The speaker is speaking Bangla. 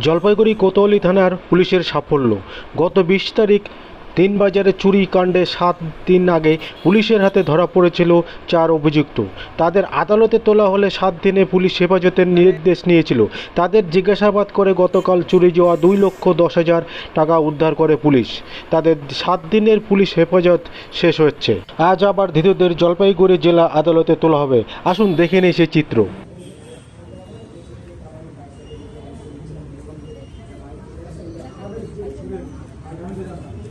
জলপাইগুড়ি কোতোয়ালি থানার পুলিশের সাফল্য। গত বিশ তারিখ তিন বাজারে চুরি কাণ্ডে সাত দিন আগে পুলিশের হাতে ধরা পড়েছিল চার অভিযুক্ত। তাদের আদালতে তোলা হলে সাত দিনে পুলিশ হেফাজতের নির্দেশ নিয়েছিল। তাদের জিজ্ঞাসাবাদ করে গতকাল চুরি যাওয়া দুই লক্ষ দশ হাজার টাকা উদ্ধার করে পুলিশ। তাদের সাত দিনের পুলিশ হেফাজত শেষ হচ্ছে। আজ আবার ধৃতদের জলপাইগুড়ি জেলা আদালতে তোলা হবে। আসুন দেখে নিই সেই চিত্র। అందరూ